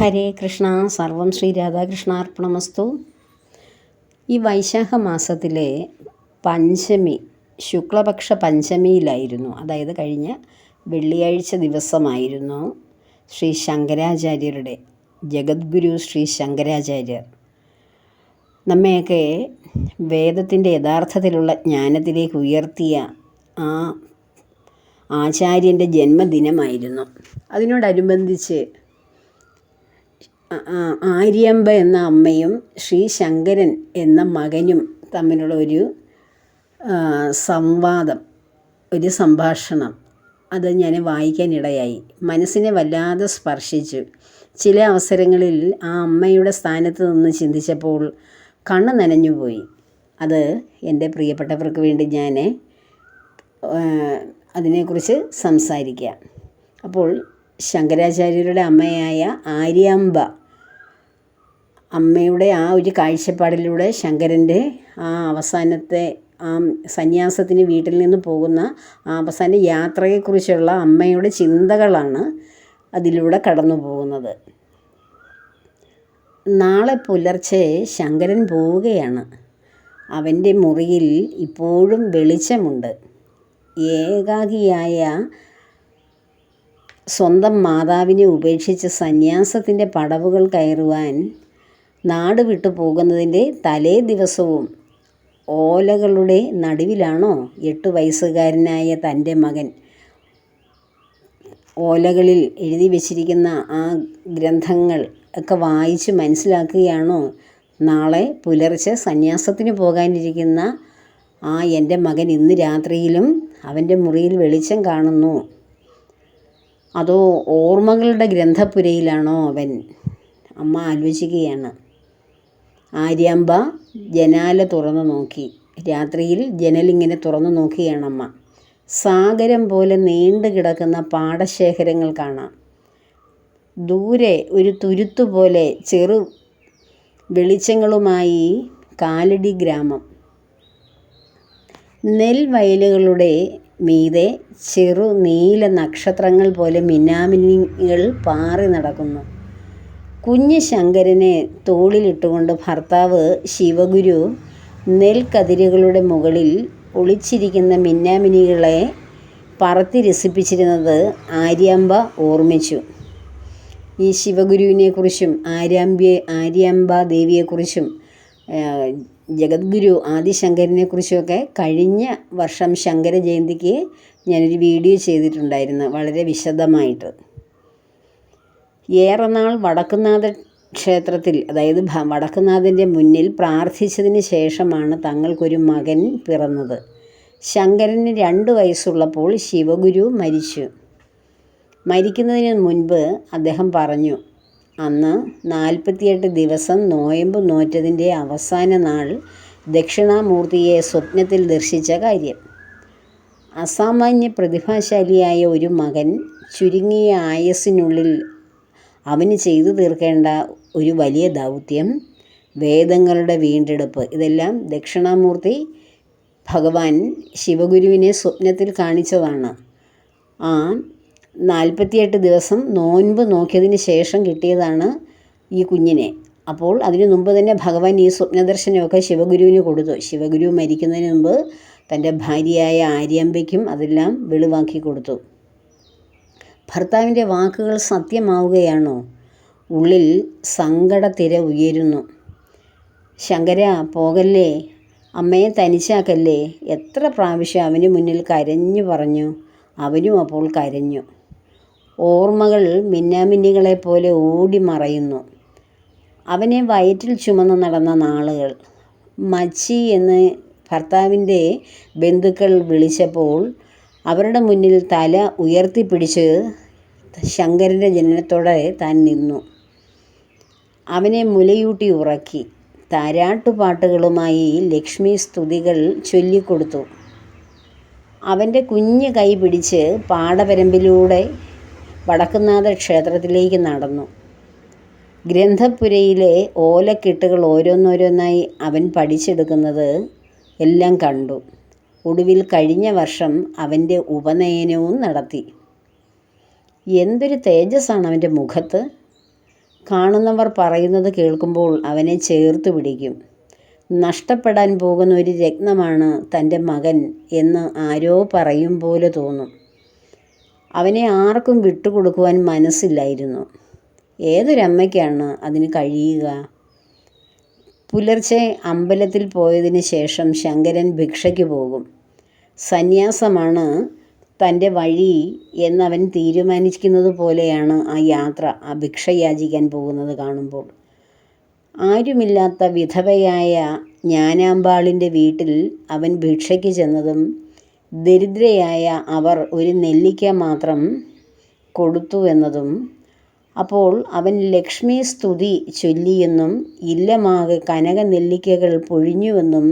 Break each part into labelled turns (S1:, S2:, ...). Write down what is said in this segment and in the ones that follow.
S1: ഹരേ കൃഷ്ണ സർവം ശ്രീ രാധാകൃഷ്ണാർപ്പണമസ്തു. ഈ വൈശാഖ മാസത്തിലെ പഞ്ചമി ശുക്ലപക്ഷ പഞ്ചമിയിലായിരുന്നു. അതായത് കഴിഞ്ഞ വെള്ളിയാഴ്ച ദിവസമായിരുന്നു ശ്രീ ശങ്കരാചാര്യരുടെ ജഗദ്ഗുരു ശ്രീ ശങ്കരാചാര്യർ. നമ്മയൊക്കെ വേദത്തിന്റെ യഥാർത്ഥത്തിലുള്ള ജ്ഞാനത്തിലേക്ക് ഉയർത്തിയ ആ ആചാര്യന്റെ ജന്മദിനമായിരുന്നു. അതിനോടനുബന്ധിച്ച് ആര്യമ്പ എന്ന അമ്മയും ശ്രീ ശങ്കരൻ എന്ന മകനും തമ്മിലുള്ള ഒരു സംവാദം ഒരു സംഭാഷണം. അത് ഞാൻ വായിക്കാനിടയായി. മനസ്സിനെ വല്ലാതെ സ്പർശിച്ചു. ചില അവസരങ്ങളിൽ ആ അമ്മയുടെ സ്ഥാനത്ത് നിന്ന് ചിന്തിച്ചപ്പോൾ കണ്ണ് നനഞ്ഞുപോയി അത് എന്റെ പ്രിയപ്പെട്ടവർക്ക് വേണ്ടി ഞാൻ അതിനെക്കുറിച്ച് സംസാരിക്കാം. അപ്പോൾ ശങ്കരാചാര്യരുടെ അമ്മയായ ആര്യാമ്പ അമ്മയുടെ ആ ഒരു കാഴ്ചപ്പാടിലൂടെ ശങ്കരന്റെ ആ അവസാനത്തെ ആ സന്യാസത്തിന് വീട്ടിൽ നിന്ന് പോകുന്ന ആ അവസാന യാത്രയെക്കുറിച്ചുള്ള അമ്മയുടെ ചിന്തകളാണ് അതിലൂടെ കടന്നു പോകുന്നത് നാളെ പുലർച്ചെ ശങ്കരൻ പോവുകയാണ്. അവന്റെ മുറിയിൽ ഇപ്പോഴും വെളിച്ചമുണ്ട്. ഏകാകിയായ സ്വന്തം മാതാവിനെ ഉപേക്ഷിച്ച് സന്യാസത്തിന്റെ പടവുകൾ കയറുവാൻ നാട് വിട്ടു പോകുന്നതിന്റെ തലേ ദിവസവും ഓലകളുടെ നടുവിലാണോ എട്ട് വയസ്സുകാരനായ തന്റെ മകൻ? ഓലകളിൽ എഴുതി വച്ചിരിക്കുന്ന ആ ഗ്രന്ഥങ്ങൾ ഒക്കെ വായിച്ച് മനസ്സിലാക്കുകയാണോ? നാളെ പുലർച്ചെ സന്യാസത്തിന് പോകാനിരിക്കുന്ന ആ എന്റെ മകൻ ഇന്ന് രാത്രിയിലും അവന്റെ മുറിയിൽ വെളിച്ചം കാണുന്നു. അതോ ഓർമ്മകളുടെ ഗ്രന്ഥപ്പുരയിലാണോ അവൻ? അമ്മ ആലോചിക്കുകയാണ്. ആര്യാമ്പ ജനാല തുറന്നു നോക്കി. രാത്രിയിൽ ജനലിങ്ങനെ തുറന്നു നോക്കുകയാണമ്മ. സാഗരം പോലെ നീണ്ടു കിടക്കുന്ന പാടശേഖരങ്ങൾ കാണാം. ദൂരെ ഒരു തുരുത്തു പോലെ ചെറു വെളിച്ചങ്ങളുമായി കാലടി ഗ്രാമം. നെൽവയലുകളുടെ മീതെ ചെറു നീല നക്ഷത്രങ്ങൾ പോലെ മിന്നാമിന്നികൾ പാറി നടക്കുന്നു. കുഞ്ഞ് ശങ്കരനെ തോളിലിട്ടുകൊണ്ട് ഭർത്താവ് ശിവഗുരു നെൽക്കതിരുകളുടെ മുകളിൽ ഒളിച്ചിരിക്കുന്ന മിന്നാമിനികളെ പറത്തി രസിപ്പിച്ചിരുന്നത് ആര്യാമ്പ ഓർമ്മിച്ചു. ഈ ശിവഗുരുവിനെക്കുറിച്ചും ആര്യാമ്പ്യ ആര്യാമ്പ ദേവിയെക്കുറിച്ചും ജഗദ്ഗുരു ആദിശങ്കരനെക്കുറിച്ചുമൊക്കെ കഴിഞ്ഞ വർഷം ശങ്കര ജയന്തിക്ക് ഞാനൊരു വീഡിയോ ചെയ്തിട്ടുണ്ടായിരുന്നു വളരെ വിശദമായിട്ട്. ഏറെ നാൾ വടക്കുന്നാഥ ക്ഷേത്രത്തിൽ അതായത് വടക്കുന്നാഥന്റെ മുന്നിൽ പ്രാർത്ഥിച്ചതിന് ശേഷമാണ് തങ്ങൾക്കൊരു മകൻ പിറന്നത്. ശങ്കരന് രണ്ട് വയസ്സുള്ളപ്പോൾ ശിവഗുരു മരിച്ചു. മരിക്കുന്നതിന് മുൻപ് അദ്ദേഹം പറഞ്ഞു അന്ന് നാൽപ്പത്തിയെട്ട് ദിവസം നോയമ്പ് നോറ്റതിന്റെ അവസാന നാൾ ദക്ഷിണാമൂർത്തിയെ സ്വപ്നത്തിൽ ദർശിച്ച കാര്യം. അസാമാന്യ പ്രതിഭാശാലിയായ ഒരു മകൻ ചുരുങ്ങിയ ആയസ്സിനുള്ളിൽ അവന് ചെയ്തു തീർക്കേണ്ട ഒരു വലിയ ദൗത്യം വേദങ്ങളുടെ വീണ്ടെടുപ്പ്. ഇതെല്ലാം ദക്ഷിണാമൂർത്തി ഭഗവാൻ ശിവഗുരുവിനെ സ്വപ്നത്തിൽ കാണിച്ചതാണ്. ആ നാൽപ്പത്തിയെട്ട് ദിവസം നോൻപ് നോക്കിയതിന് ശേഷം കിട്ടിയതാണ് ഈ കുഞ്ഞിനെ. അപ്പോൾ അതിനു മുമ്പ് തന്നെ ഭഗവാൻ ഈ സ്വപ്നദർശനമൊക്കെ ശിവഗുരുവിന് കൊടുത്തു. ശിവഗുരു മരിക്കുന്നതിന് മുമ്പ് തന്റെ ഭാര്യയായ ആര്യമ്പയ്ക്കും അതെല്ലാം വെളിവാക്കി കൊടുത്തു. ഭർത്താവിന്റെ വാക്കുകൾ സത്യമാവുകയാണോ? ഉള്ളിൽ സങ്കടത്തിര ഉയരുന്നു. ശങ്കര പോകല്ലേ? അമ്മയെ തനിച്ചാക്കല്ലേ? എത്ര പ്രാവശ്യം അവന് മുന്നിൽ കരഞ്ഞു പറഞ്ഞു. അവനും അപ്പോൾ കരഞ്ഞു. ഓർമ്മകൾ മിന്നാമിന്നികളെപ്പോലെ ഓടി മറയുന്നു. അവനെ വയറ്റിൽ ചുമന്ന് നടന്ന നാളുകൾ. മച്ചി എന്ന് ഭർത്താവിന്റെ ബന്ധുക്കൾ വിളിച്ചപ്പോൾ അവരുടെ മുന്നിൽ തല ഉയർത്തിപ്പിടിച്ച് ശങ്കരന്റെ ജനനത്തോടെ താൻ നിന്നു. അവനെ മുലയൂട്ടി ഉറക്കി. താരാട്ടുപാട്ടുകളുമായി ലക്ഷ്മി സ്തുതികൾ ചൊല്ലിക്കൊടുത്തു. അവന്റെ കുഞ്ഞ് കൈ പിടിച്ച് പാടവരമ്പിലൂടെ വടക്കുന്നാഥ ക്ഷേത്രത്തിലേക്ക് നടന്നു. ഗ്രന്ഥപുരയിലെ ഓലക്കെട്ടുകൾ ഓരോന്നോരോന്നായി അവൻ പഠിച്ചെടുക്കുന്നത് എല്ലാം കണ്ടു. ഒടുവിൽ കഴിഞ്ഞ വർഷം അവന്റെ ഉപനയനവും നടത്തി. എന്തൊരു തേജസ്സാണ് അവന്റെ മുഖത്ത്. കാണുന്നവർ പറയുന്നത് കേൾക്കുമ്പോൾ അവനെ ചേർത്ത് പിടിക്കും. നഷ്ടപ്പെടാൻ പോകുന്ന ഒരു രത്നമാണ് തന്റെ മകൻ എന്ന് ആരോ പറയും പോലെ തോന്നും. അവനെ ആർക്കും വിട്ടുകൊടുക്കുവാൻ മനസ്സില്ലായിരുന്നു. ഏതൊരമ്മയ്ക്കാണ് അതിന് കഴിയുക? പുലർച്ചെ അമ്പലത്തിൽ പോയതിന് ശേഷം ശങ്കരൻ ഭിക്ഷയ്ക്ക് പോകും. സന്യാസമാണ് തന്റെ വഴി എന്നവൻ തീരുമാനിക്കുന്നത് പോലെയാണ് ആ യാത്ര ആ ഭിക്ഷ യാചിക്കാൻ പോകുന്നത് കാണുമ്പോൾ. ആരുമില്ലാത്ത വിധവയായ ജ്ഞാനാമ്പാളിന്റെ വീട്ടിൽ അവൻ ഭിക്ഷയ്ക്ക് ചെന്നതും ദരിദ്രയായ അവർ ഒരു നെല്ലിക്ക മാത്രം കൊടുത്തു എന്നതും അപ്പോൾ അവൻ ലക്ഷ്മി സ്തുതി ചൊല്ലിയെന്നും ഇല്ലമാകെ കനക നെല്ലിക്കകൾ പൊഴിഞ്ഞുവെന്നും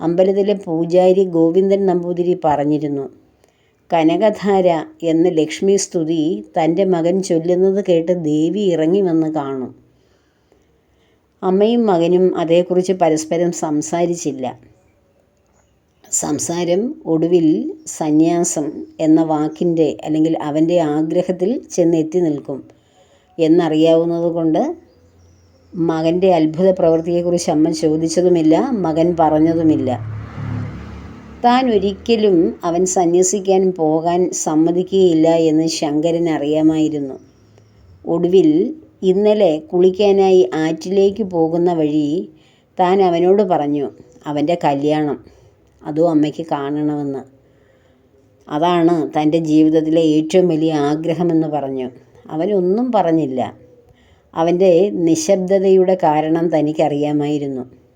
S1: അമ്പലത്തിലെ പൂജാരി ഗോവിന്ദൻ നമ്പൂതിരി പറഞ്ഞിരുന്നു. കനകധാര എന്ന ലക്ഷ്മി സ്തുതി തന്റെ മകൻ ചൊല്ലുന്നത് കേട്ട് ദേവി ഇറങ്ങി വന്ന് കാണും. അമ്മയും മകനും അതേക്കുറിച്ച് പരസ്പരം സംസാരിച്ചില്ല. സംസാരം ഒടുവിൽ സന്യാസം എന്ന വാക്കിന്റെ അല്ലെങ്കിൽ അവന്റെ ആഗ്രഹത്തിൽ ചെന്നെത്തി നിൽക്കും. എന്നറിയാവുന്നത് കൊണ്ട് മകന്റെ അത്ഭുത പ്രവൃത്തിയെക്കുറിച്ച് അമ്മ ചോദിച്ചതുമില്ല മകൻ പറഞ്ഞതുമില്ല. താൻ ഒരിക്കലും അവൻ സന്യസിക്കാൻ പോകാൻ സമ്മതിക്കുകയില്ല എന്ന് ശങ്കരൻ അറിയാമായിരുന്നു. ഒടുവിൽ ഇന്നലെ കുളിക്കാനായി ആറ്റിലേക്ക് പോകുന്ന വഴി താൻ അവനോട് പറഞ്ഞു അവന്റെ കല്യാണം അതും അമ്മയ്ക്ക് കാണണമെന്ന്. അതാണ് തന്റെ ജീവിതത്തിലെ ഏറ്റവും വലിയ ആഗ്രഹമെന്ന് പറഞ്ഞു. അവനൊന്നും പറഞ്ഞില്ല. അവന്റെ നിശബ്ദതയുടെ കാരണം തനിക്കറിയാമായിരുന്നു.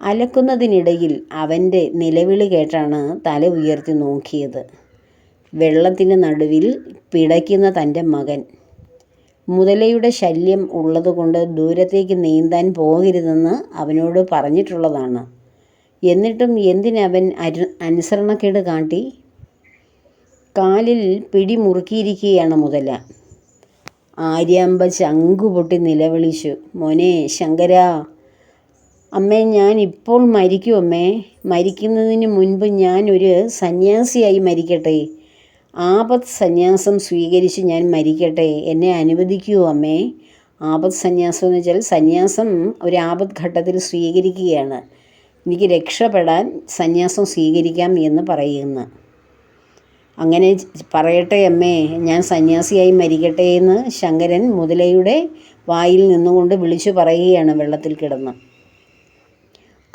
S1: അലക്കുന്നതിനിടയിൽ അവന്റെ നിലവിളി കേട്ടാണ് തല ഉയർത്തി നോക്കിയത്. വെള്ളത്തിന് നടുവിൽ പിടയ്ക്കുന്ന തന്റെ മകൻ. മുതലയുടെ ശല്യം ഉള്ളതുകൊണ്ട് ദൂരത്തേക്ക് നീന്താൻ പോകരുതെന്ന് അവനോട് പറഞ്ഞിട്ടുള്ളതാണ്. എന്നിട്ടും എന്തിനവൻ അരു അനുസരണക്കേട് കാട്ടി? കാലിൽ പിടി മുറുക്കിയിരിക്കുകയാണ് മുതല. ആര്യാമ്പ ചങ്കുപൊട്ടി നിലവിളിച്ചു മോനെ ശങ്കര അമ്മേ ഞാൻ ഇപ്പോൾ മരിക്കും അമ്മേ. മരിക്കുന്നതിന് മുൻപ് ഞാനൊരു സന്യാസിയായി മരിക്കട്ടെ. ആപത് സന്യാസം സ്വീകരിച്ച് ഞാൻ മരിക്കട്ടെ. എന്നെ അനുവദിക്കൂ അമ്മേ. ആപത് സന്യാസം എന്ന് വെച്ചാൽ സന്യാസം ഒരു ആപത് ഘട്ടത്തിൽ സ്വീകരിക്കുകയാണ്. എനിക്ക് രക്ഷപ്പെടാൻ സന്യാസം സ്വീകരിക്കാം എന്ന് പറയുന്നു. അങ്ങനെ പറയട്ടെ അമ്മേ. ഞാൻ സന്യാസിയായി മരിക്കട്ടെ എന്ന് ശങ്കരൻ മുതലയുടെ വായിൽ നിന്നുകൊണ്ട് വിളിച്ചു പറയുകയാണ് വെള്ളത്തിൽ കിടന്ന്.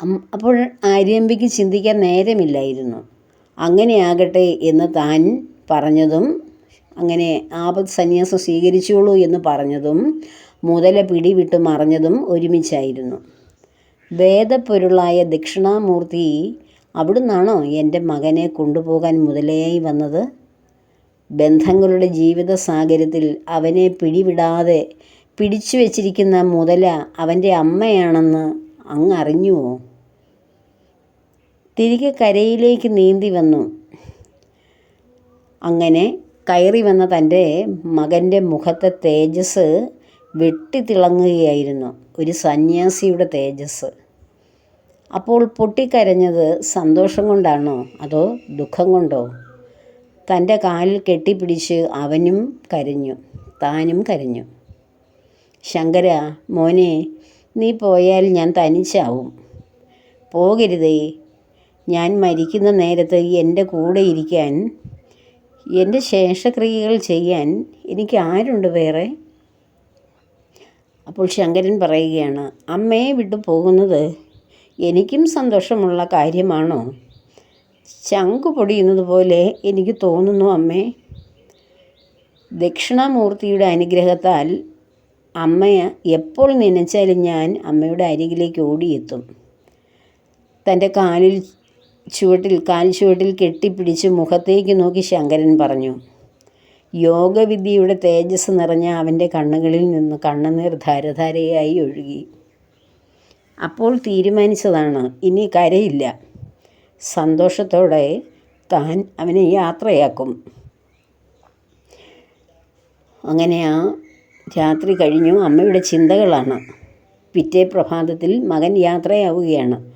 S1: അപ്പോൾ ആര്യമ്പിക്ക് ചിന്തിക്കാൻ നേരമില്ലായിരുന്നു. അങ്ങനെയാകട്ടെ എന്ന് താൻ പറഞ്ഞതും അങ്ങനെ ആപത് സന്യാസം സ്വീകരിച്ചോളൂ എന്ന് പറഞ്ഞതും മുതല പിടിവിട്ട് മറഞ്ഞതും ഒരുമിച്ചായിരുന്നു. വേദപ്പൊരുളായ ദക്ഷിണാമൂർത്തി അവിടുന്നാണോ എന്റെ മകനെ കൊണ്ടുപോകാൻ മുതലയായി വന്നത്? ബന്ധങ്ങളുടെ ജീവിത സാഗരത്തിൽ അവനെ പിടിവിടാതെ പിടിച്ചു വച്ചിരിക്കുന്ന മുതല അവന്റെ അമ്മയാണെന്ന് അങ്ങ് അറിഞ്ഞുവോ? തിരികെ കരയിലേക്ക് നീന്തി വന്നു. അങ്ങനെ കയറി വന്ന തന്റെ മകന്റെ മുഖത്തെ തേജസ് വെട്ടിത്തിളങ്ങുകയായിരുന്നു. ഒരു സന്യാസിയുടെ തേജസ് അപ്പോൾ പൊട്ടിക്കരഞ്ഞത് സന്തോഷം കൊണ്ടാണോ? അതോ ദുഃഖം കൊണ്ടോ? തന്റെ കാലിൽ കെട്ടിപ്പിടിച്ച് അവനും കരഞ്ഞു. താനും കരഞ്ഞു. ശങ്കര മോനെ നീ പോയാൽ ഞാൻ തനിച്ചാവും. പോകരുതേ ഞാൻ മരിക്കുന്ന നേരത്ത് എന്റെ കൂടെ ഇരിക്കാൻ എന്റെ ശേഷക്രിയകൾ ചെയ്യാൻ എനിക്ക് ആരുണ്ട് വേറെ? അപ്പോൾ ശങ്കരൻ പറയുകയാണ് അമ്മയെ വിട്ടു പോകുന്നത് എനിക്കും സന്തോഷമുള്ള കാര്യമാണോ? ചങ്കു പൊടിയുന്നത് പോലെ എനിക്ക് തോന്നുന്നു അമ്മേ. ദക്ഷിണാമൂർത്തിയുടെ അനുഗ്രഹത്താൽ അമ്മയെ എപ്പോൾ നനച്ചാലും ഞാൻ അമ്മയുടെ അരികിലേക്ക് ഓടിയെത്തും. തന്റെ കാലിൽ ചുവട്ടിൽ കാൽ ചുവട്ടിൽ കെട്ടിപ്പിടിച്ച് മുഖത്തേക്ക് നോക്കി ശങ്കരൻ പറഞ്ഞു യോഗവിദ്യയുടെ തേജസ് നിറഞ്ഞ അവന്റെ കണ്ണുകളിൽ നിന്ന് കണ്ണുനീർ ധാരധാരയായി ഒഴുകി. അപ്പോൾ തീരുമാനിച്ചതാണ് ഇനി കരയില്ല. സന്തോഷത്തോടെ താൻ അവനെ യാത്രയാക്കും. അങ്ങനെ ആ രാത്രി കഴിഞ്ഞു. അമ്മയുടെ ചിന്തകളാണ്. പിറ്റേ പ്രഭാതത്തിൽ മകൻ യാത്രയാവുകയാണ്.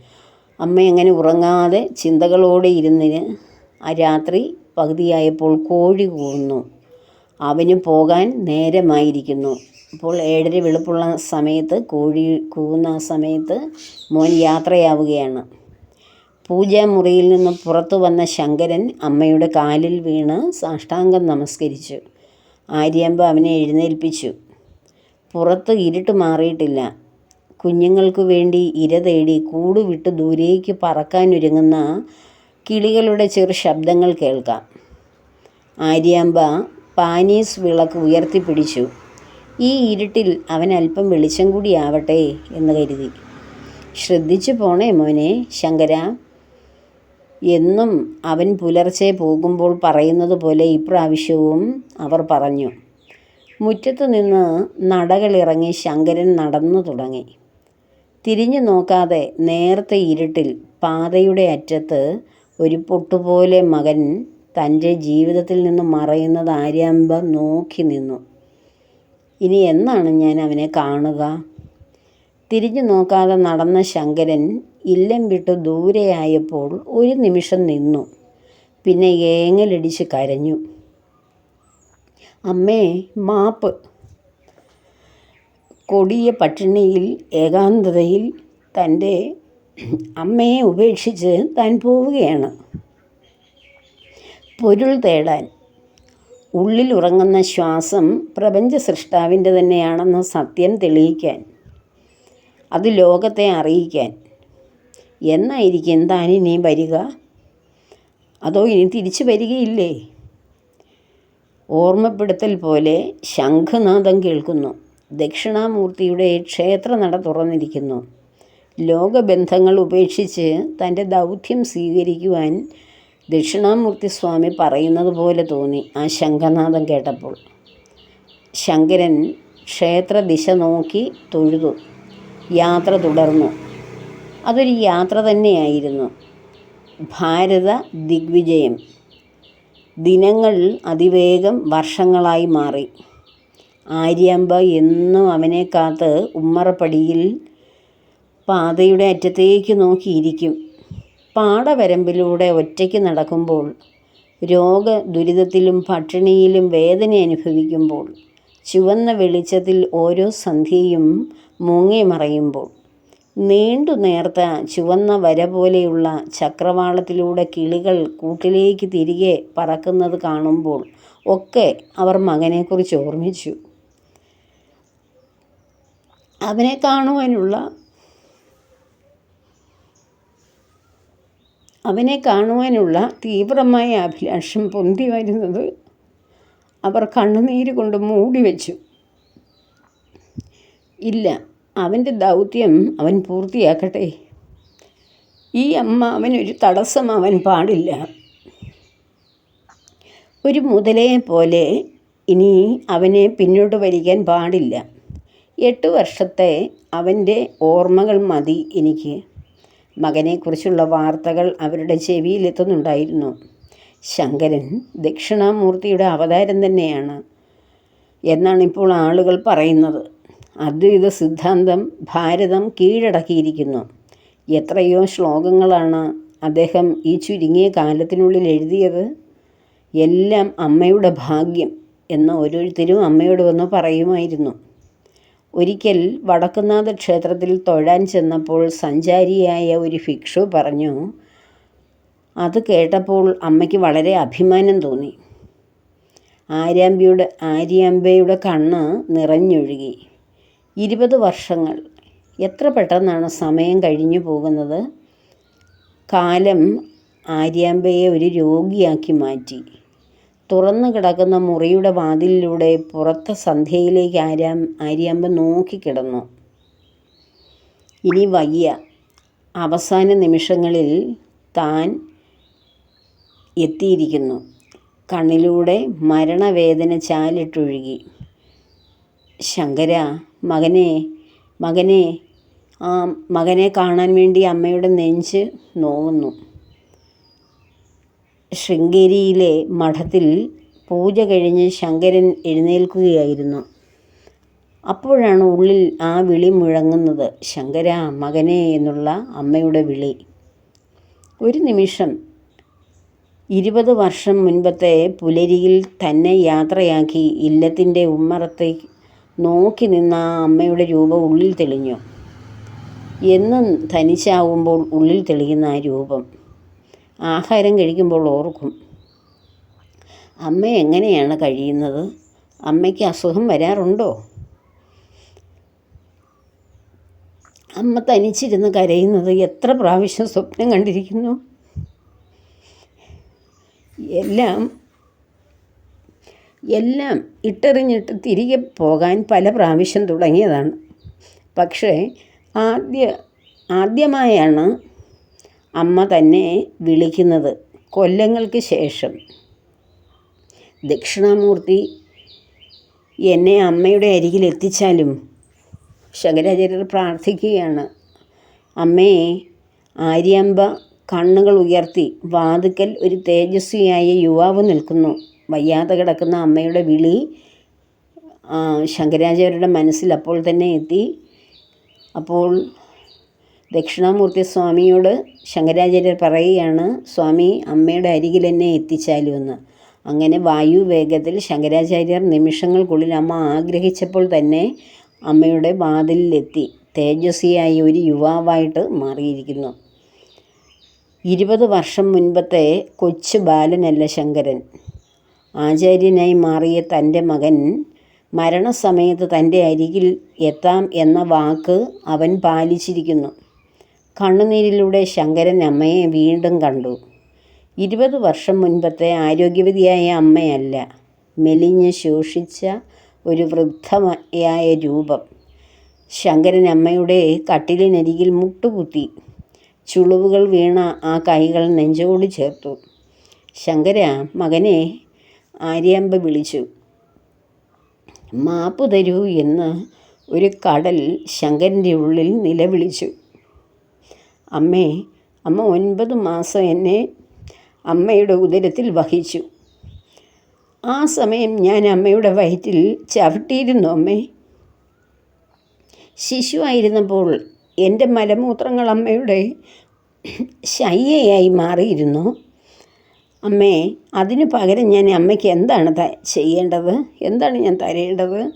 S1: അമ്മ അങ്ങനെ ഉറങ്ങാതെ ചിന്തകളോടെ ഇരുന്നിന് ആ രാത്രി പകുതിയായപ്പോൾ കോഴി കൂന്നു അവന് പോകാൻ നേരമായിരിക്കുന്നു. അപ്പോൾ ഏഴര വെളുപ്പുള്ള സമയത്ത് കോഴി കൂവുന്ന സമയത്ത് മോൻ യാത്രയാവുകയാണ്. പൂജാമുറിയിൽ നിന്ന് പുറത്തു വന്ന ശങ്കരൻ അമ്മയുടെ കാലിൽ വീണ് സാഷ്ടാംഗം നമസ്കരിച്ചു. ആര്യമ്പ അവനെ എഴുന്നേൽപ്പിച്ചു. പുറത്ത് ഇരുട്ട് മാറിയിട്ടില്ല. കുഞ്ഞുങ്ങൾക്ക് വേണ്ടി ഇര തേടി കൂട് വിട്ട് ദൂരേക്ക് പറക്കാനൊരുങ്ങുന്ന കിളികളുടെ ചെറു ശബ്ദങ്ങൾ കേൾക്കാം. ആര്യാമ്പ പാനീസ് വിളക്ക് ഉയർത്തിപ്പിടിച്ചു. ഈ ഇരുട്ടിൽ അവൻ അല്പം വെളിച്ചം കൂടി ആവട്ടെ എന്ന് കരുതി. ശ്രദ്ധിച്ചു പോണേ മോനെ ശങ്കര. എന്നും അവൻ പുലർച്ചെ പോകുമ്പോൾ പറയുന്നത് പോലെ ഇപ്രാവശ്യവും അവർ പറഞ്ഞു. മുറ്റത്തു നിന്ന് നടകളിറങ്ങി ശങ്കരൻ നടന്നു തുടങ്ങി. തിരിഞ്ഞു നോക്കാതെ നേരത്തെ ഇരുട്ടിൽ പാതയുടെ അറ്റത്ത് ഒരു പൊട്ടുപോലെ മകൻ തന്റെ ജീവിതത്തിൽ നിന്ന് മറയുന്നത് ആര്യാമ്പ നോക്കി നിന്നു. ഇനി എന്നാണ് ഞാൻ അവനെ കാണുക? തിരിഞ്ഞു നോക്കാതെ നടന്ന ശങ്കരൻ ഇല്ലം വിട്ട് ദൂരെയായപ്പോൾ ഒരു നിമിഷം നിന്നു. പിന്നെ ഏങ്ങലടിച്ച് കരഞ്ഞു. അമ്മേ മാപ്പ്. കൊടിയ പട്ടിണിയിൽ ഏകാന്തതയിൽ തന്റെ അമ്മയെ ഉപേക്ഷിച്ച് താൻ പോവുകയാണ്. പൊരുൾ തേടാൻ ഉള്ളിൽ ഉറങ്ങുന്ന ശ്വാസം പ്രപഞ്ച സൃഷ്ടാവിന്റെ തന്നെയാണെന്ന സത്യം തെളിയിക്കാൻ അത് ലോകത്തെ അറിയിക്കാൻ. എന്നായിരിക്കും താൻ ഇനി വരിക? അതോ ഇനി തിരിച്ചു വരികയില്ലേ? ഓർമ്മപ്പെടുത്തൽ പോലെ ശംഖനാദം കേൾക്കുന്നു. ദക്ഷിണാമൂർത്തിയുടെ ക്ഷേത്രനട തുറന്നിരിക്കുന്നു. ലോകബന്ധങ്ങൾ ഉപേക്ഷിച്ച് തന്റെ ദൗത്യം സ്വീകരിക്കുവാൻ ദക്ഷിണാമൂർത്തി സ്വാമി പറയുന്നത് പോലെ തോന്നി ആ ശങ്കനാഥം കേട്ടപ്പോൾ. ശങ്കരൻ ക്ഷേത്ര ദിശ നോക്കി തൊഴുതു. യാത്ര തുടർന്നു. അതൊരു യാത്ര തന്നെയായിരുന്നു. ഭാരത ദിഗ്വിജയം. ദിനങ്ങൾ അതിവേഗം വർഷങ്ങളായി മാറി. ആര്യാമ്പ എന്നും അവനെ കാത്ത് ഉമ്മറപ്പടിയിൽ പാതയുടെ അറ്റത്തേക്ക് നോക്കിയിരിക്കും. പാടവരമ്പിലൂടെ ഒറ്റയ്ക്ക് നടക്കുമ്പോൾ രോഗ ദുരിതത്തിലും പട്ടിണിയിലും വേദന അനുഭവിക്കുമ്പോൾ ചുവന്ന വെളിച്ചത്തിൽ ഓരോ സന്ധ്യയും മുങ്ങി മറയുമ്പോൾ നീണ്ടു നേർത്ത ചുവന്ന വര പോലെയുള്ള ചക്രവാളത്തിലൂടെ കിളികൾ കൂട്ടിലേക്ക് തിരികെ പറക്കുന്നത് കാണുമ്പോൾ ഒക്കെ അവർ മകനെക്കുറിച്ച് ഓർമ്മിച്ചു. അവനെ കാണുവാനുള്ള അവനെ കാണുവാനുള്ള തീവ്രമായ അഭിലാഷം പൊന്തി വരുന്നത് അവർ കണ്ണുനീര് കൊണ്ട് മൂടി വെച്ചു. ഇല്ല അവന്റെ ദൗത്യം അവൻ പൂർത്തിയാക്കട്ടെ. ഈ അമ്മ അവനൊരു തടസ്സം അവൻ പാടില്ല. ഒരു മുതലയെ പോലെ ഇനി അവനെ പിന്നോട്ട് വലിക്കാൻ പാടില്ല. എട്ട് വർഷത്തെ അവന്റെ ഓർമ്മകൾ മതി എനിക്ക്. മകനെക്കുറിച്ചുള്ള വാർത്തകൾ അവരുടെ ചെവിയിലെത്തുന്നുണ്ടായിരുന്നു. ശങ്കരൻ ദക്ഷിണാമൂർത്തിയുടെ അവതാരം തന്നെയാണ് എന്നാണ് ഇപ്പോൾ ആളുകൾ പറയുന്നത്. അദ്വൈത സിദ്ധാന്തം ഭാരതം കീഴടക്കിയിരിക്കുന്നു. എത്രയോ ശ്ലോകങ്ങളാണ് അദ്ദേഹം ഈ ചുരുങ്ങിയ കാലത്തിനുള്ളിൽ എഴുതിയത്. എല്ലാം അമ്മയുടെ ഭാഗ്യം എന്ന് ഓരോരുത്തരും അമ്മയോട് വന്ന് പറയുമായിരുന്നു. ഒരിക്കൽ വടക്കുന്നാഥ ക്ഷേത്രത്തിൽ തൊഴാൻ ചെന്നപ്പോൾ സഞ്ചാരിയായ ഒരു ഭിക്ഷു പറഞ്ഞു അത് കേട്ടപ്പോൾ അമ്മയ്ക്ക് വളരെ അഭിമാനം തോന്നി. ആര്യാമ്പയുടെ ആര്യാമ്പയുടെ കണ്ണ് നിറഞ്ഞൊഴുകി. ഇരുപത് വർഷങ്ങൾ. എത്ര പെട്ടെന്നാണ് സമയം കഴിഞ്ഞു പോകുന്നത്? കാലം ആര്യാമ്പയെ ഒരു രോഗിയാക്കി മാറ്റി. തുറന്നു കിടക്കുന്ന മുറിയുടെ വാതിലിലൂടെ പുറത്തെ സന്ധ്യയിലേക്ക് ആരാം ആര്യാമ്പ നോക്കിക്കിടന്നു. ഇനി വയ്യ. അവസാന നിമിഷങ്ങളിൽ താൻ എത്തിയിരിക്കുന്നു. കണ്ണിലൂടെ മരണവേദന ചാലിട്ടൊഴുകി. ശങ്കര മകനെ മകനെ ആ മകനെ കാണാൻ വേണ്ടി അമ്മയുടെ നെഞ്ച് നോവുന്നു. ശൃംഗേരിയിലെ മഠത്തിൽ പൂജ കഴിഞ്ഞ് ശങ്കരൻ എഴുന്നേൽക്കുകയായിരുന്നു. അപ്പോഴാണ് ഉള്ളിൽ ആ വിളി മുഴങ്ങുന്നത്. ശങ്കര മകനെ എന്നുള്ള അമ്മയുടെ വിളി. ഒരു നിമിഷം ഇരുപത് വർഷം മുൻപത്തെ പുലരിയിൽ തന്നെ യാത്രയാക്കി ഇല്ലത്തിന്റെ ഉമ്മറത്തെ നോക്കി നിന്ന ആ അമ്മയുടെ രൂപം ഉള്ളിൽ തെളിഞ്ഞു. എന്നും തനിച്ചാവുമ്പോൾ ഉള്ളിൽ തെളിയുന്ന ആ രൂപം. ആഹാരം കഴിക്കുമ്പോൾ ഓർക്കും അമ്മ എങ്ങനെയാണ് കഴിയുന്നത്? അമ്മയ്ക്ക് അസുഖം വരാറുണ്ടോ? അമ്മ തനിച്ചിരുന്ന് കരയുന്നത് എത്ര പ്രാവശ്യം സ്വപ്നം കണ്ടിരിക്കുന്നു? എല്ലാം എല്ലാം ഇട്ടെറിഞ്ഞിട്ട് തിരികെ പോകാൻ പല പ്രാവശ്യം തുടങ്ങിയതാണ്. പക്ഷേ ആദ്യ ആദ്യമായാണ് അമ്മ തന്നെ വിളിക്കുന്നത് കൊല്ലങ്ങൾക്ക് ശേഷം. ദക്ഷിണാമൂർത്തി എന്നെ അമ്മയുടെ അരികിൽ എത്തിച്ചാലും ശങ്കരാചാര്യർ പ്രാർത്ഥിക്കുകയാണ്. അമ്മയെ ആര്യാമ്പ കണ്ണുകൾ ഉയർത്തി വാതുക്കൽ ഒരു തേജസ്വിയായ യുവാവ് നിൽക്കുന്നു. വയ്യാതെ കിടക്കുന്ന അമ്മയുടെ വിളി ശങ്കരാചാര്യരുടെ മനസ്സിൽ അപ്പോൾ തന്നെ എത്തി. അപ്പോൾ ദക്ഷിണാമൂർത്തി സ്വാമിയോട് ശങ്കരാചാര്യർ പറയുകയാണ് സ്വാമി അമ്മയുടെ അരികിൽ എന്നെ എത്തിച്ചാലും എന്ന്. അങ്ങനെ വായു വേഗത്തിൽ ശങ്കരാചാര്യർ നിമിഷങ്ങൾക്കുള്ളിൽ അമ്മ ആഗ്രഹിച്ചപ്പോൾ തന്നെ അമ്മയുടെ വാതിലിലെത്തി. തേജസ്വിയായ ഒരു യുവാവായിട്ട് മാറിയിരിക്കുന്നു. ഇരുപത് വർഷം മുൻപത്തെ കൊച്ചു ബാലനല്ല ശങ്കരൻ. ആചാര്യനായി മാറിയ തന്റെ മകൻ മരണസമയത്ത് തന്റെ അരികിൽ എത്താം എന്ന വാക്ക് അവൻ പാലിച്ചിരിക്കുന്നു. കണ്ണുനീരിലൂടെ ശങ്കരൻ അമ്മയെ വീണ്ടും കണ്ടു. ഇരുപത് വർഷം മുൻപത്തെ ആരോഗ്യവതിയായ അമ്മയല്ല. മെലിഞ്ഞ് ശോഷിച്ച ഒരു വൃദ്ധമായ രൂപം. ശങ്കരൻ അമ്മയുടെ കട്ടിലിനരികിൽ മുട്ടുകുത്തി. ചുളിവുകൾ വീണ ആ കൈകൾ നെഞ്ചോട് ചേർത്തു. ശങ്കര മകനെ ആര്യാമ്പ വിളിച്ചു. മാപ്പ് തരൂ എന്ന് ഒരു കടൽ ശങ്കരന്റെ ഉള്ളിൽ നിലവിളിച്ചു. അമ്മേ അമ്മ ഒൻപത് മാസം എന്നെ അമ്മയുടെ ഉദരത്തിൽ വഹിച്ചു. ആ സമയം ഞാൻ അമ്മയുടെ വയറ്റിൽ ചവിട്ടിയിരുന്നു അമ്മേ. ശിശുവായിരുന്നപ്പോൾ എന്റെ മലമൂത്രങ്ങൾ അമ്മയുടെ ശയ്യയായി മാറിയിരുന്നു. അമ്മേ അതിന് പകരം ഞാൻ അമ്മയ്ക്ക് എന്താണ് ചെയ്യേണ്ടത്? എന്താണ് ഞാൻ തരേണ്ടത്?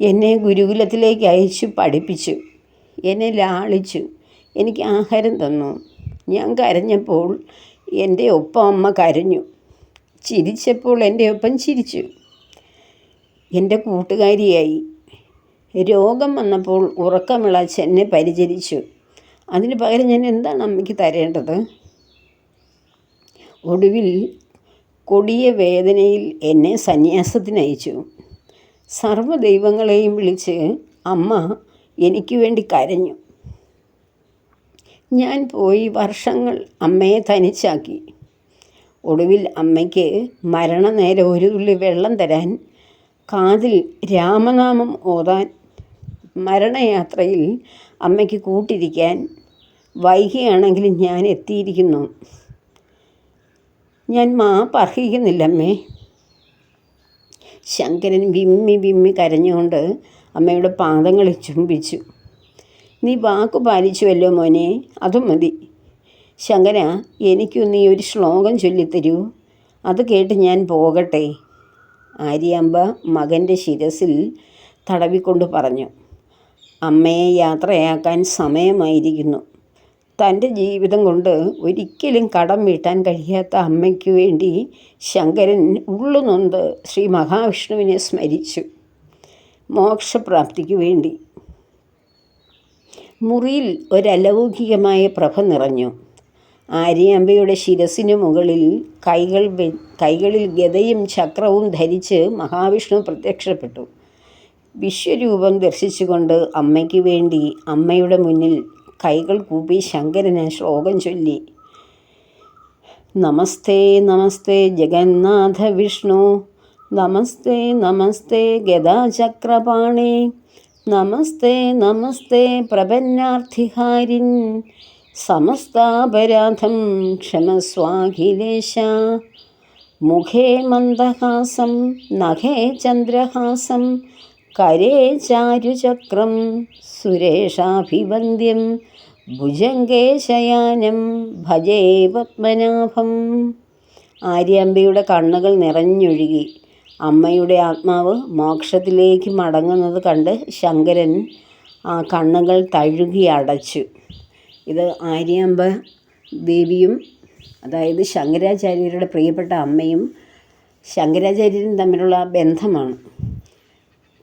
S1: എന്നെ ഗുരുകുലത്തിലേക്ക് അയച്ചു പഠിപ്പിച്ചു. എന്നെ ലാളിച്ചു. എനിക്ക് ആഹാരം തന്നു. ഞാൻ കരഞ്ഞപ്പോൾ എന്റെ ഒപ്പം അമ്മ കരഞ്ഞു. ചിരിച്ചപ്പോൾ എന്റെ ഒപ്പം ചിരിച്ചു. എന്റെ കൂട്ടുകാരിയായി. രോഗം വന്നപ്പോൾ ഉറക്കമിളച്ച് എന്നെ പരിചരിച്ചു. അതിന് പകരം ഞാൻ എന്താണ് അമ്മയ്ക്ക് തരേണ്ടത്? ഒടുവിൽ കൊടിയ വേദനയിൽ എന്നെ സന്യാസത്തിനയച്ചു സർവദൈവങ്ങളെയും വിളിച്ച് അമ്മ എനിക്ക് വേണ്ടി കരഞ്ഞു. ഞാൻ പോയി വർഷങ്ങൾ അമ്മയെ തനിച്ചാക്കി. ഒടുവിൽ അമ്മയ്ക്ക് മരണനേരം ഒരു തുള്ളി വെള്ളം തരാൻ കാതിൽ രാമനാമം ഓതാൻ മരണയാത്രയിൽ അമ്മയ്ക്ക് കൂട്ടിരിക്കാൻ വൈകിയാണെങ്കിലും ഞാൻ എത്തിയിരിക്കുന്നു. ഞാൻ മാപ്പ് അർഹിക്കുന്നില്ല അമ്മേ ശങ്കരൻ വിമ്മി വിമ്മി കരഞ്ഞുകൊണ്ട് അമ്മയുടെ പാദങ്ങളിൽ ചുംബിച്ചു. നീ വാക്കു പാലിച്ചുവല്ലോ മോനെ അതും മതി. ശങ്കര എനിക്കു നീ ഒരു ശ്ലോകം ചൊല്ലിത്തരൂ. അത് കേട്ട് ഞാൻ പോകട്ടെ. ആര്യാമ്പ മകന്റെ ശിരസിൽ തടവിക്കൊണ്ട് പറഞ്ഞു. അമ്മയെ യാത്രയാക്കാൻ സമയമായിരിക്കുന്നു. തന്റെ ജീവിതം കൊണ്ട് ഒരിക്കലും കടം വീട്ടാൻ കഴിയാത്ത അമ്മയ്ക്ക് വേണ്ടി ശങ്കരൻ ഉള്ളുനൊന്ത് ശ്രീ മഹാവിഷ്ണുവിനെ സ്മരിച്ചു. മോക്ഷപ്രാപ്തിക്ക് വേണ്ടി മുറിയിൽ ഒരലൗകികമായ പ്രഭ നിറഞ്ഞു. ആര്യാമ്പയുടെ ശിരസിനു മുകളിൽ കൈകൾ കൈകളിൽ ഗതയും ചക്രവും ധരിച്ച് മഹാവിഷ്ണു പ്രത്യക്ഷപ്പെട്ടു. വിശ്വരൂപം ദർശിച്ചുകൊണ്ട് അമ്മയ്ക്ക് വേണ്ടി അമ്മയുടെ മുന്നിൽ കൈകൾ കൂപ്പി ശങ്കരന് ശ്ലോകം ചൊല്ലി. നമസ്തേ നമസ്തേ ജഗന്നാഥ വിഷ്ണു. നമസ്തേ നമസ്തേ ഗദാചക്രപാണേ. നമസ്തേ നമസ്തേ പ്രപന്നാർത്ഥിഹാരിൻ. സമസ്താപരാധം ക്ഷമസ്വാഖിലേശ. മുഖേ മന്ദഹാസം നഖേ ചന്ദ്രഹാസം കരേ ചാരുചക്രം സുരേഷാഭിവന്ദ്യം ഭുജങ്കേശയാനം ഭജേ പത്മനാഭം. ആര്യാമ്പയുടെ കണ്ണുകൾ നിറഞ്ഞൊഴുകി. അമ്മയുടെ ആത്മാവ് മോക്ഷത്തിലേക്ക് മടങ്ങുന്നത് കണ്ട് ശങ്കരൻ കണ്ണുകൾ തഴുകി അടച്ചു. ഇത് ആര്യാമ്പ ദേവിയും അതായത് ശങ്കരാചാര്യരുടെ പ്രിയപ്പെട്ട അമ്മയും ശങ്കരാചാര്യരും തമ്മിലുള്ള ബന്ധമാണ്.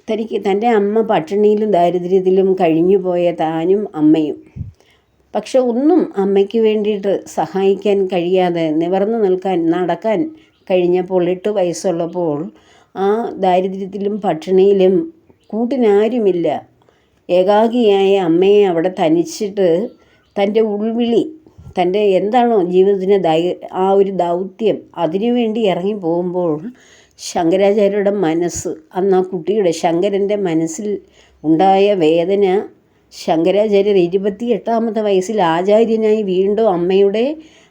S1: തനിക്ക് തന്റെ അമ്മ പട്ടിണിയിലും ദാരിദ്ര്യത്തിലും കഴിഞ്ഞു പോയ താനും അമ്മയും. പക്ഷെ ഒന്നും അമ്മയ്ക്ക് വേണ്ടിയിട്ട് സഹായിക്കാൻ കഴിയാതെ നിവർന്നു നിൽക്കാൻ നടക്കാൻ കഴിഞ്ഞപ്പോൾ എട്ട് വയസ്സുള്ളപ്പോൾ ആ ദാരിദ്ര്യത്തിലും പട്ടിണിയിലും കൂട്ടിനാരുമില്ല. ഏകാഗിയായ അമ്മയെ അവിടെ തനിച്ചിട്ട് തന്റെ ഉൾവിളി തന്റെ എന്താണോ ജീവിതത്തിന്റെ ദൈ ആ ഒരു ദൗത്യം അതിനുവേണ്ടി ഇറങ്ങി പോകുമ്പോൾ ശങ്കരാചാര്യരുടെ മനസ്സ് അന്ന് ആ കുട്ടിയുടെ ശങ്കരന്റെ മനസ്സിൽ ഉണ്ടായ വേദന ശങ്കരാചാര്യർ ഇരുപത്തി എട്ടാമത്തെ വയസ്സിൽ ആചാര്യനായി വീണ്ടും അമ്മയുടെ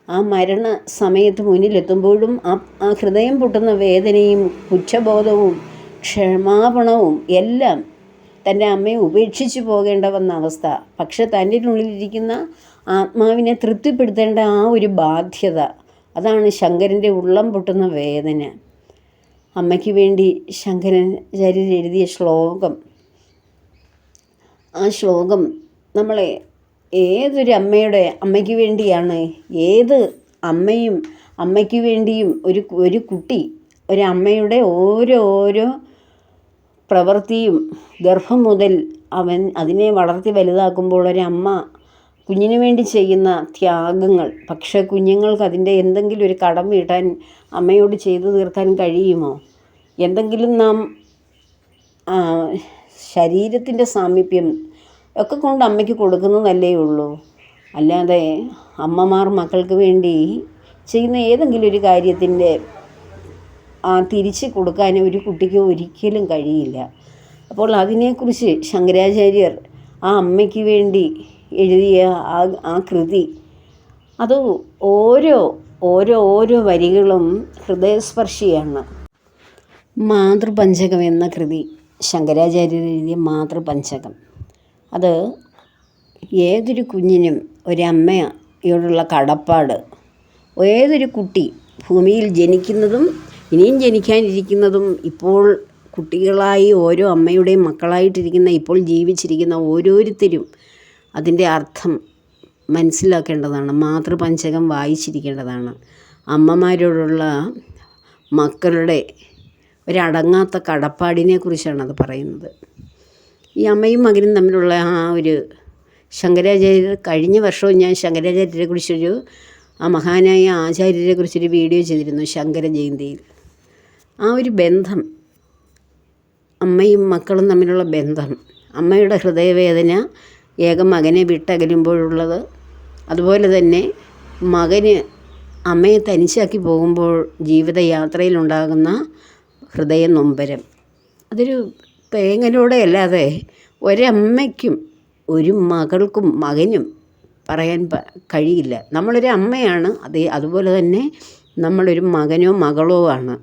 S1: ആ മരണ സമയത്ത് മുന്നിലെത്തുമ്പോഴും ആ ഹൃദയം പൊട്ടുന്ന വേദനയും പുച്ഛബോധവും ക്ഷമാപണവും എല്ലാം തന്റെ അമ്മയെ ഉപേക്ഷിച്ച് പോകേണ്ട വന്ന അവസ്ഥ. പക്ഷെ തന്റെ ഉള്ളിലിരിക്കുന്ന ആത്മാവിനെ തൃപ്തിപ്പെടുത്തേണ്ട ആ ഒരു ബാധ്യത അതാണ് ശങ്കരന്റെ ഉള്ളം പൊട്ടുന്ന വേദന. അമ്മയ്ക്ക് വേണ്ടി ശങ്കരാചാര്യർ എഴുതിയ ശ്ലോകം. ആ ശ്ലോകം നമ്മളെ ഏതൊരു അമ്മയുടെ അമ്മയ്ക്ക് വേണ്ടിയാണ് ഏത് അമ്മയും അമ്മയ്ക്ക് വേണ്ടിയും ഒരു ഒരു കുട്ടി ഒരമ്മയുടെ ഓരോ ഓരോ പ്രവൃത്തിയും ഗർഭം മുതൽ അവൻ അതിനെ വളർത്തി വലുതാക്കുമ്പോൾ ഒരമ്മ കുഞ്ഞിന് വേണ്ടി ചെയ്യുന്ന ത്യാഗങ്ങൾ. പക്ഷേ കുഞ്ഞുങ്ങൾക്ക് അതിന്റെ എന്തെങ്കിലും ഒരു കടം വീട്ടാൻ അമ്മയോട് ചെയ്തു തീർക്കാൻ കഴിയുമോ? എന്തെങ്കിലും നാം ശരീരത്തിന്റെ സാമീപ്യം ഒക്കെ കൊണ്ട് അമ്മയ്ക്ക് കൊടുക്കുന്നതല്ലേ ഉള്ളൂ. അല്ലാതെ അമ്മമാർ മക്കൾക്ക് വേണ്ടി ചെയ്യുന്ന ഏതെങ്കിലും ഒരു കാര്യത്തിന്റെ തിരിച്ച് കൊടുക്കാൻ ഒരു കുട്ടിക്ക് ഒരിക്കലും കഴിയില്ല. അപ്പോൾ അതിനെക്കുറിച്ച് ശങ്കരാചാര്യർ ആ അമ്മയ്ക്ക് വേണ്ടി എഴുതിയ ആ ആ കൃതി അത് ഓരോ ഓരോ ഓരോ വരികളും ഹൃദയസ്പർശിയാണ്. മാതൃപഞ്ചകം എന്ന കൃതി ശങ്കരാചാര്യർ എഴുതിയ മാതൃപഞ്ചകം. അത് ഏതൊരു കുഞ്ഞിനും ഒരമ്മയോടുള്ള കടപ്പാട്. ഏതൊരു കുട്ടി ഭൂമിയിൽ ജനിക്കുന്നതും ഇനിയും ജനിക്കാനിരിക്കുന്നതും ഇപ്പോൾ കുട്ടികളായി ഓരോ അമ്മയുടെയും മക്കളായിട്ടിരിക്കുന്ന ഇപ്പോൾ ജീവിച്ചിരിക്കുന്ന ഓരോരുത്തരും അതിന്റെ അർത്ഥം മനസ്സിലാക്കേണ്ടതാണ്. മാതൃപഞ്ചകം വായിച്ചിരിക്കേണ്ടതാണ്. അമ്മമാരോടുള്ള മക്കളുടെ ഒരടങ്ങാത്ത കടപ്പാടിനെ കുറിച്ചാണ് അത് പറയുന്നത്. ഈ അമ്മയും മകനും തമ്മിലുള്ള ആ ഒരു ശങ്കരാചാര്യർ കഴിഞ്ഞ വർഷവും ഞാൻ ശങ്കരാചാര്യരെ കുറിച്ചൊരു ആ മഹാനായ ആചാര്യരെ കുറിച്ചൊരു വീഡിയോ ചെയ്തിരുന്നു ശങ്കര ജയന്തിയിൽ. ആ ഒരു ബന്ധം അമ്മയും മക്കളും തമ്മിലുള്ള ബന്ധം അമ്മയുടെ ഹൃദയവേദന ഏക മകനെ വിട്ടകലുമ്പോഴുള്ളത് അതുപോലെ തന്നെ മകന് അമ്മയെ തനിച്ചാക്കി പോകുമ്പോൾ ജീവിതയാത്രയിലുണ്ടാകുന്ന ഹൃദയ നൊമ്പരം അതൊരു പേങ്ങലൂടെ അല്ലാതെ ഒരമ്മയ്ക്കും ഒരു മകൾക്കും മകനും പറയാൻ കഴിയില്ല. നമ്മളൊരു അമ്മയാണ്. അതേ അതുപോലെ തന്നെ നമ്മളൊരു മകനോ മകളോ ആണ്.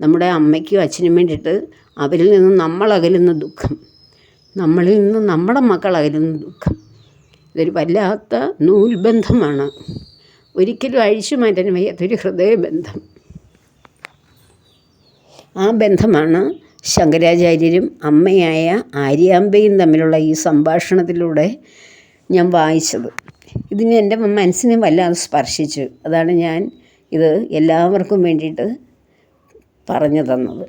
S1: നമ്മുടെ അമ്മയ്ക്കും അച്ഛനും വേണ്ടിയിട്ട് അവരിൽ നിന്ന് നമ്മൾ അകലുന്ന ദുഃഖം. നമ്മളിൽ നിന്ന് നമ്മുടെ മക്കൾ അകലുന്ന ദുഃഖം. ഇതൊരു വല്ലാത്ത നൂൽബന്ധമാണ്. ഒരിക്കലും അഴിച്ചു മാറ്റാൻ വയ്യാത്തൊരു ഹൃദയബന്ധം. ആ ബന്ധമാണ് ശങ്കരാചാര്യരും അമ്മയായ ആര്യാമ്പയും തമ്മിലുള്ള ഈ സംഭാഷണത്തിലൂടെ ഞാൻ വായിച്ചത്. ഇതിന് എന്റെ മനസ്സിനെ വല്ലാതെ സ്പർശിച്ചു. അതാണ് ഞാൻ ഇത് എല്ലാവർക്കും വേണ്ടിയിട്ട് പറഞ്ഞു തന്നത്.